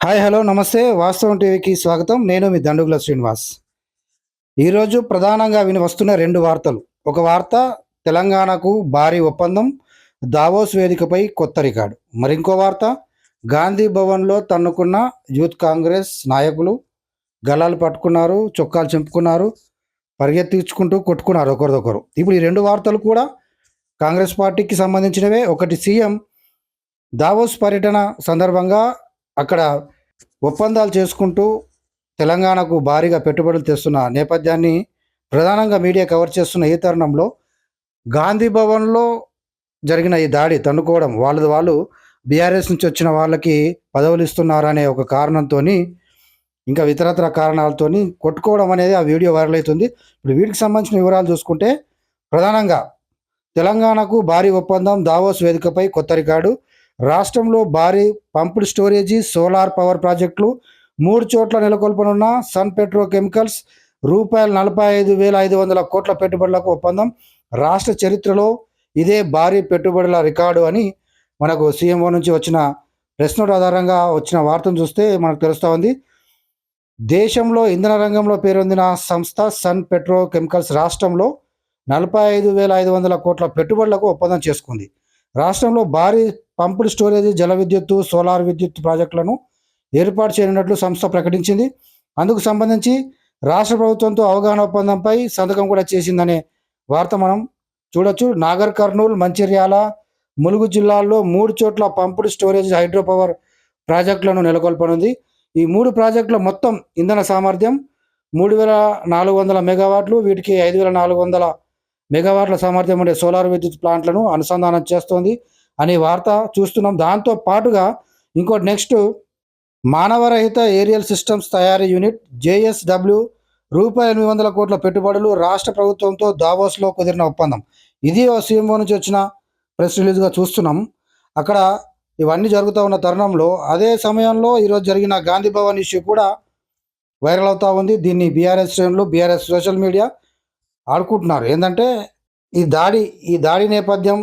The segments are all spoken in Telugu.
హాయ్ హలో నమస్తే. వాస్తవం టీవీకి స్వాగతం. నేను మీ దండుగుల శ్రీనివాస్. ఈరోజు ప్రధానంగా విని వస్తున్న రెండు వార్తలు. ఒక వార్త తెలంగాణకు భారీ ఒప్పందం దావోస్ వేదికపై కొత్త రికార్డు. మరింకో వార్త గాంధీ భవన్లో తన్నుకున్న యూత్ కాంగ్రెస్ నాయకులు గలాలు పట్టుకున్నారు చొక్కాలు చంపుకున్నారు పరిగెత్తించుకుంటూ కొట్టుకున్నారు ఒకరిదొకరు. ఇప్పుడు ఈ రెండు వార్తలు కూడా కాంగ్రెస్ పార్టీకి సంబంధించినవే. ఒకటి సీఎం దావోస్ పర్యటన సందర్భంగా అక్కడ ఒప్పందాలు చేసుకుంటూ తెలంగాణకు భారీగా పెట్టుబడులు తెస్తున్న నేపథ్యాన్ని ప్రధానంగా మీడియా కవర్ చేస్తున్న ఈ తరుణంలో గాంధీ భవన్లో జరిగిన ఈ దాడి తన్నుకోవడం వాళ్ళది వాళ్ళు బీఆర్ఎస్ నుంచి వచ్చిన వాళ్ళకి పదవులు ఇస్తున్నారనే ఒక కారణంతో ఇంకా ఇతరత్ర కారణాలతోని కొట్టుకోవడం అనేది ఆ వీడియో వైరల్ అవుతుంది. ఇప్పుడు వీటికి సంబంధించిన వివరాలు చూసుకుంటే ప్రధానంగా తెలంగాణకు భారీ ఒప్పందం దావోస్ వేదికపై కొత్త రికార్డు రాష్ట్రంలో భారీ పంపుడ్ స్టోరేజీ సోలార్ పవర్ ప్రాజెక్టులు మూడు చోట్ల నెలకొల్పనున్న సన్ పెట్రోకెమికల్స్ రూపాయలు నలభై ఐదు వేల ఐదు వందల కోట్ల పెట్టుబడులకు ఒప్పందం. రాష్ట్ర చరిత్రలో ఇదే భారీ పెట్టుబడుల రికార్డు అని మనకు సీఎంఓ నుంచి వచ్చిన ప్రెస్ నోట్ ఆధారంగా వచ్చిన వార్తను చూస్తే మనకు తెలుస్తూ ఉంది దేశంలో ఇంధన రంగంలో పేరొందిన సంస్థ సన్ పెట్రోకెమికల్స్ రాష్ట్రంలో నలభై ఐదు వేల ఐదు వందల కోట్ల పెట్టుబడులకు ఒప్పందం చేసుకుంది. రాష్ట్రంలో భారీ పంపుడు స్టోరేజ్ జల విద్యుత్తు సోలార్ విద్యుత్ ప్రాజెక్టులను ఏర్పాటు చేయనున్నట్లు సంస్థ ప్రకటించింది. అందుకు సంబంధించి రాష్ట్ర ప్రభుత్వంతో అవగాహన ఒప్పందంపై సంతకం కూడా చేసిందనే వార్త మనం చూడొచ్చు. నాగర్ కర్నూలు మంచిర్యాల ములుగు జిల్లాల్లో మూడు చోట్ల పంపుడు స్టోరేజ్ హైడ్రో పవర్ ప్రాజెక్టులను నెలకొల్పనుంది. ఈ మూడు ప్రాజెక్టుల మొత్తం ఇంధన సామర్థ్యం మూడు వేల నాలుగు వందల మెగావాట్లు వీటికి ఐదు వేల నాలుగు వందల మెగావాట్ల సామర్థ్యం ఉండే సోలార్ విద్యుత్ ప్లాంట్లను అనుసంధానం చేస్తోంది. అనే వార్త చూస్తున్నాం. దాంతో పాటుగా ఇంకోటి నెక్స్ట్ మానవరహిత ఏరియల్ సిస్టమ్స్ తయారీ యూనిట్ జేఎస్డబ్ల్యూ రూపాయలు ఎనిమిది వందల కోట్ల పెట్టుబడులు రాష్ట్ర ప్రభుత్వంతో దావోస్లో కుదిరిన ఒప్పందం. ఇది సీఎంఓ నుంచి వచ్చిన ప్రెస్ రిలీజ్గా చూస్తున్నాం. అక్కడ ఇవన్నీ జరుగుతూ ఉన్న తరుణంలో అదే సమయంలో ఈరోజు జరిగిన గాంధీ భవన్ ఇష్యూ కూడా వైరల్ అవుతూ ఉంది. దీన్ని బీఆర్ఎస్ శ్రేణులు బీఆర్ఎస్ సోషల్ మీడియా ఆడుకుంటున్నారు. ఏంటంటే ఈ దాడి ఈ దాడి నేపథ్యం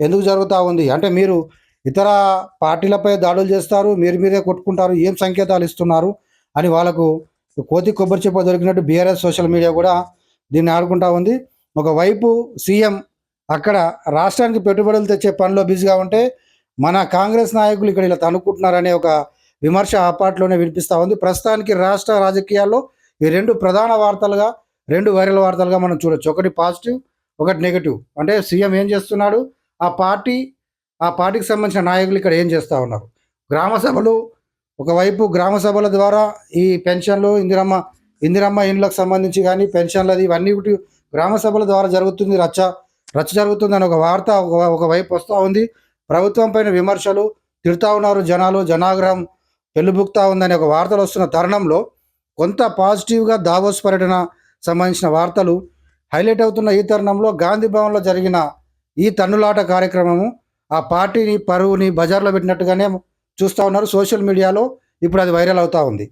ఎందుకు జరుగుతూ ఉంది? అంటే మీరు ఇతర పార్టీలపై దాడులు చేస్తారు మీరు మీరే కొట్టుకుంటారు ఏం సంకేతాలు ఇస్తున్నారు అని వాళ్ళకు కోతి కొబ్బరి చెప్ప దొరికినట్టు బీఆర్ఎస్ సోషల్ మీడియా కూడా దీన్ని ఆడుకుంటా ఉంది. ఒకవైపు సీఎం అక్కడ రాష్ట్రానికి పెట్టుబడులు తెచ్చే పనిలో బిజీగా ఉంటే మన కాంగ్రెస్ నాయకులు ఇక్కడ ఇలా తనుకుంటున్నారనే ఒక విమర్శ ఆ పార్టీలోనే వినిపిస్తూ ఉంది. ప్రస్తుతానికి రాష్ట్ర రాజకీయాల్లో ఈ రెండు ప్రధాన వార్తలుగా రెండు వైరల్ వార్తలుగా మనం చూడొచ్చు. ఒకటి పాజిటివ్ ఒకటి నెగిటివ్. అంటే సీఎం ఏం చేస్తున్నాడు? ఆ పార్టీ ఆ పార్టీకి సంబంధించిన నాయకులు ఇక్కడ ఏం చేస్తూ ఉన్నారు? గ్రామ సభలు ఒకవైపు గ్రామ సభల ద్వారా ఈ పెన్షన్లు ఇందిరమ్మ ఇందిరమ్మ ఇండ్లకు సంబంధించి కానీ పెన్షన్లు అది ఇవన్నీ గ్రామ సభల ద్వారా జరుగుతుంది రచ్చ రచ్చ జరుగుతుందని ఒక వార్త ఒక ఒకవైపు వస్తూ ఉంది. ప్రభుత్వం పైన విమర్శలు తిడుతూ ఉన్నారు జనాలు జనాగ్రహం పెళ్ళిబుక్తా ఉందని ఒక వార్తలు వస్తున్న తరుణంలో కొంత పాజిటివ్గా దావోస్ పర్యటన సంబంధించిన వార్తలు హైలైట్ అవుతున్న ఈ తరుణంలో గాంధీ భవన్లో జరిగిన ఈ తన్నులాట కార్యక్రమము ఆ పార్టీని పరువుని బజార్లో పెట్టినట్టుగానే చూస్తూ ఉన్నారు. సోషల్ మీడియాలో ఇప్పుడు అది వైరల్ అవుతూ ఉంది.